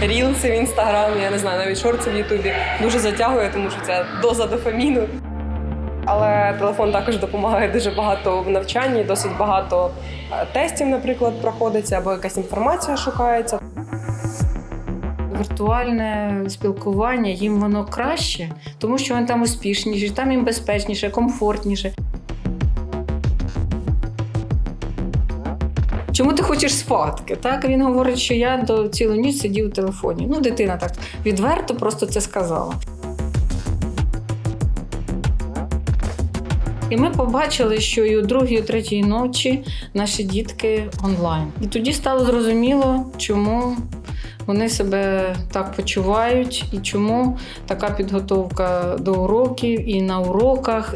рілси в інстаграмі, я не знаю, навіть шорти в Ютубі дуже затягує, тому що це доза дофаміну. Але телефон також допомагає дуже багато в навчанні, досить багато тестів, наприклад, проходиться або якась інформація шукається. Віртуальне спілкування їм воно краще, тому що вони там успішніші, там їм безпечніше, комфортніше. Чому ти хочеш спадки? Так він говорить, що я до цілу ніч сидів у телефоні. Ну, дитина так відверто просто це сказала. І ми побачили, що і у другій, і у третій ночі наші дітки онлайн. І тоді стало зрозуміло, чому вони себе так почувають і чому така підготовка до уроків і на уроках.